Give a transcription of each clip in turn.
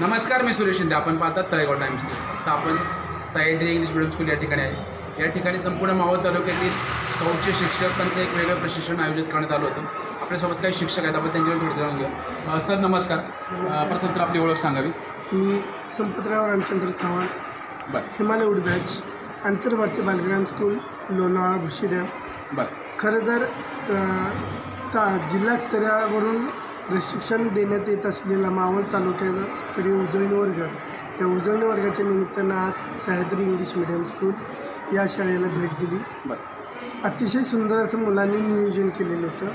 नमस्कार मी सुरेश शिंदे. आपण पाहतात तळेगाव टाइम्स न्यूज. आता आपण सह्याद्री इंग्लिश मिडियम स्कूल या ठिकाणी आहे. या ठिकाणी संपूर्ण मावळ तालुक्यातील स्काउटचे शिक्षकांचं एक वेगळं प्रशिक्षण आयोजित करण्यात आलं होतं. आपल्यासोबत काही शिक्षक आहेत. आपण त्यांच्यावर थोडं जाणून घेऊ. सर नमस्कार. प्रथम तर आपली ओळख सांगावी. मी संपतराव रामचंद्र चव्हाण. बरं. हिमालय उड batch Antarbharati Balgram school Lonavala Bhushi dam बरं. खरं तर ता जिल्हास्तरावरून प्रशिक्षण देण्यात येत असलेला मावळ तालुक्यात स्तरीय उजळणी वर्ग. या उजळणी वर्गाच्या निमित्तानं आज सह्याद्री इंग्लिश मिडियम स्कूल या शाळेला भेट दिली. अतिशय सुंदर असं मुलांनी नियोजन केलेलं होतं.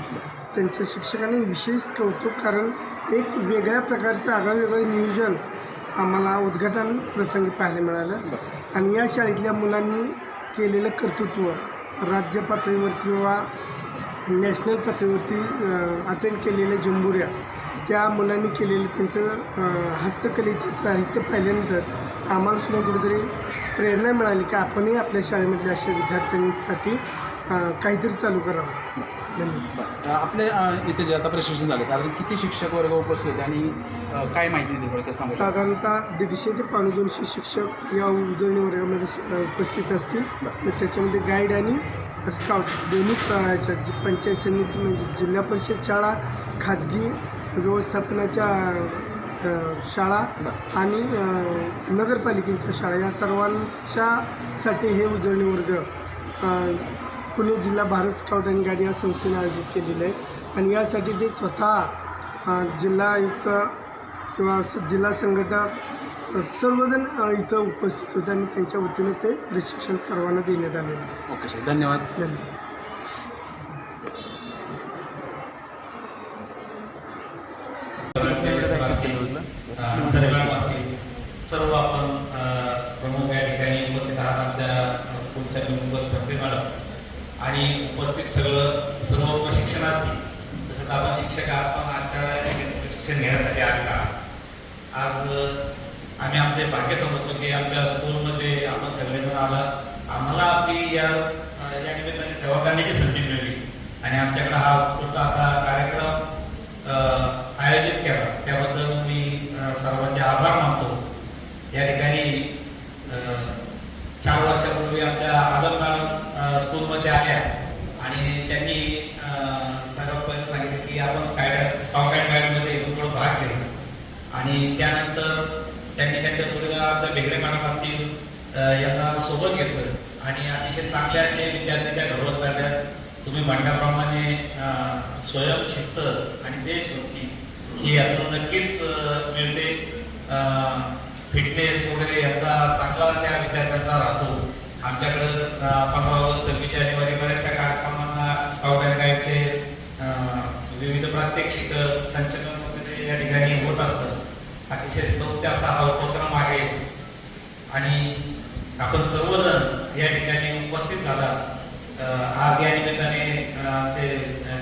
त्यांच्या शिक्षकांनी विशेष कौतुक कारण एक वेगळ्या प्रकारचं आगळंवेगळं नियोजन आम्हाला उद्घाटन प्रसंगी पाहायला मिळालं. आणि या शाळेतल्या मुलांनी केलेलं कर्तृत्व राज्य पातळीवरती किंवा नॅशनल पातळीवरती अटेंड केलेल्या जंबुऱ्या त्या मुलांनी केलेलं त्यांचं हस्तकलेचे साहित्य पाहिल्यानंतर आम्हाला सुद्धा कुठेतरी प्रेरणा मिळाली की आपणही आपल्या शाळेमधल्या अशा विद्यार्थ्यांसाठी काहीतरी चालू करावं. धन्यवाद. आपल्या इथे जे आता प्रशिक्षण झालं साधारण किती शिक्षक वर्ग उपस्थित होते आणि काय माहिती दिली सांगू? साधारणतः दीडशे ते पावणे दोनशे शिक्षक या उजळणी वर्गामध्ये उपस्थित असतील. त्याच्यामध्ये गाईड आणि स्काउट दोन्ही प- पंचायत समिती म्हणजे जिल्हा परिषद शाळा खाजगी व्यवस्थापनाच्या शाळा आणि नगरपालिकेच्या शाळा या सर्वांच्यासाठी हे उजळणी वर्ग पुणे जिल्हा भारत स्काउट अँड गाईड या संस्थेने आयोजित केलेलं आहे. आणि यासाठी ते स्वतः जिल्हा आयुक्त किंवा जिल्हा संघटक सर्वजण इथं उपस्थित होते आणि त्यांच्या वतीनं ते प्रशिक्षण सर्वांना देण्यात आलेलं आहे. ओके सर धन्यवाद. धन्यवाद. सर्व मॅडम असतील सर्व आपण प्रमुख या ठिकाणी उपस्थित आहात आमच्या स्कूलच्या प्रिन्सिपल ठाकरे मॅडम. आणि उपस्थित सगळं सर्व प्रशिक्षणार्थी जसं आपण शिक्षक आहात पण आजच्या या ठिकाणी प्रशिक्षण घेण्यासाठी आलेला आहात. आज आम्ही आमचे भाग्य समजतो की आमच्या स्कूलमध्ये आपण सगळेजण आला आम्हाला आपली या या निमित्ताने सेवा करण्याची संधी मिळाली. आणि आमच्याकडे हा उत्कृष्ट असा कार्यक्रम आयोजित केला. त्याबद्दल मी सर्वांचे आभार मानतो. या ठिकाणी चार वर्षापूर्वी आमच्या आदम मॅडम स्कूलमध्ये आल्या. आणि त्यांनी अ, सांगितलं की आपण स्काय स्काउट अँड गाईडमध्ये इथून थोडं भाग घेऊ. आणि त्यानंतर त्यांनी त्यांच्या पुढे आमच्या मॅडम असतील यांना सोबत घेतलं. आणि अतिशय चांगले असे विद्यार्थी त्या घडवत चालल्या तुम्ही म्हणण्याप्रमाणे स्वयंशिस्त आणि देशभक्ती ही यातून नक्कीच मिळते. फिटनेस वगैरे याचा चांगला त्या विद्यार्थ्यांचा राहतो. आमच्याकडं पंधरा ऑगस्ट सव्वीस जानेवारी बऱ्याचशा कार्यक्रमांना स्काउट अँड गाईडचे विविध प्रात्यक्षिक संचलन वगैरे या ठिकाणी होत असतं अतिशय स्तुत्य असा हा उपक्रम आहे. आणि आपण सर्वजण या ठिकाणी उपस्थित झाला. आज या निमित्ताने आमचे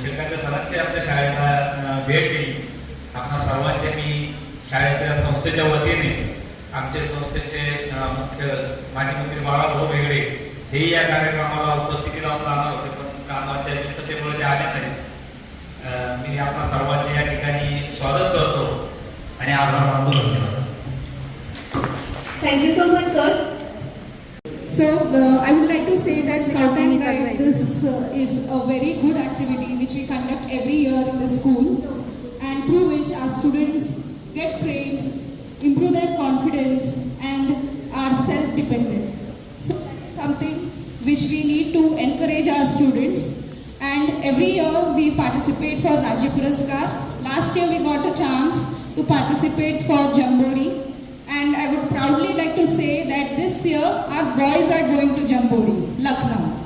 शिक्षकांच्या सरांचे आमच्या शाळेला भेट दिली. आपणा सर्वांचे मी शाळेच्या संस्थेच्या वतीने आमचे संस्थेचे मुख्य माजी मंत्री बाळाभाऊ वेगळे हेही या कार्यक्रमाला उपस्थिती लावून राहणार होते. पण कामाच्या व्यस्ततेमुळे ते आले नाही मी आपणा सर्वांचे या ठिकाणी स्वागत करतो. Thank you so much, sir. So uh, I would like to say that Scout and Guide this uh, is a very good activity which we conduct every year in the school and through which our students get trained, improve their confidence and are self-dependent. So that is something which we need to encourage our students and every year we participate for Rajapuraskar. Last year we got a chance to participate for Jamboree. and I would proudly like to say that this year our boys are going to Jamboree, Lucknow.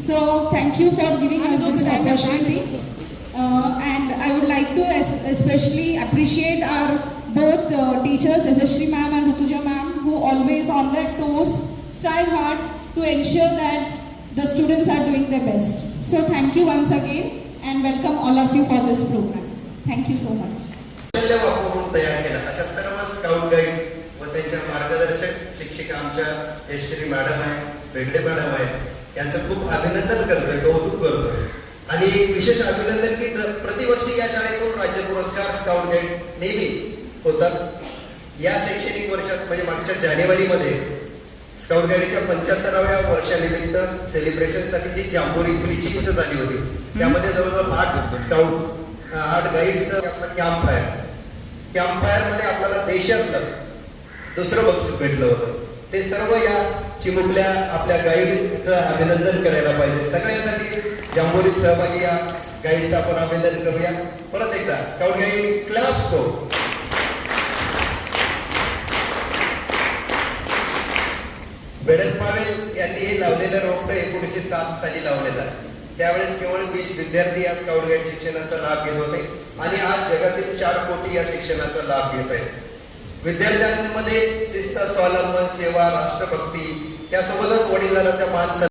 So thank you for giving us this opportunity. Uh, and I would like to es- especially appreciate our both uh, teachers, Sri ma'am and Rutuja ma'am, who always on their toes strive hard to ensure that the students are doing their best. So thank you once again and welcome all of you for this program. Thank you so much. कौशल्य वापरून तयार केला अशा सर्व scout guide व त्यांच्या मार्गदर्शक शिक्षिका आमच्या यशश्री मॅडम आहेत वेगळे मॅडम आहेत यांचं खूप अभिनंदन करतोय कौतुक करतोय. आणि विशेष अभिनंदन की प्रतिवर्षी या शाळेतून राज्य पुरस्कार स्काउट गाईड नेहमी होतात. या शैक्षणिक वर्षात म्हणजे मागच्या जानेवारीमध्ये स्काउट गाईडच्या पंच्याहत्तराव्या वर्षानिमित्त सेलिब्रेशनसाठी जी जांभोरी तुरीची झाली होती त्यामध्ये जवळजवळ आठ स्काउट आठ गाईड्स आपला कॅम्प आहे. कॅम्पमध्ये आपल्याला देशातलं दुसरं बक्षीस भेटलं होतं. ते सर्व या चिमुकल्या आपल्या गाईडचं अभिनंदन करायला पाहिजे. सगळ्यासाठी जांभोरीत सहभागी या गाईडचं आपण अभिनंदन करूया. परत एकदा स्काउट गाईड क्लब तो बेडन पावेल यांनी हे लावलेलं रोपटं एकोणीसशे सात साली लावलेलं आहे. त्यावेळेस केवळ वीस विद्यार्थी या स्काउट गाईड शिक्षणाचा लाभ घेत होते आणि आज जगातील चार कोटी या शिक्षणाचा लाभ घेत आहेत. विद्यार्थ्यांमध्ये शिस्त स्वावलंबन सेवा राष्ट्रभक्ती त्यासोबतच वडिलांचा मान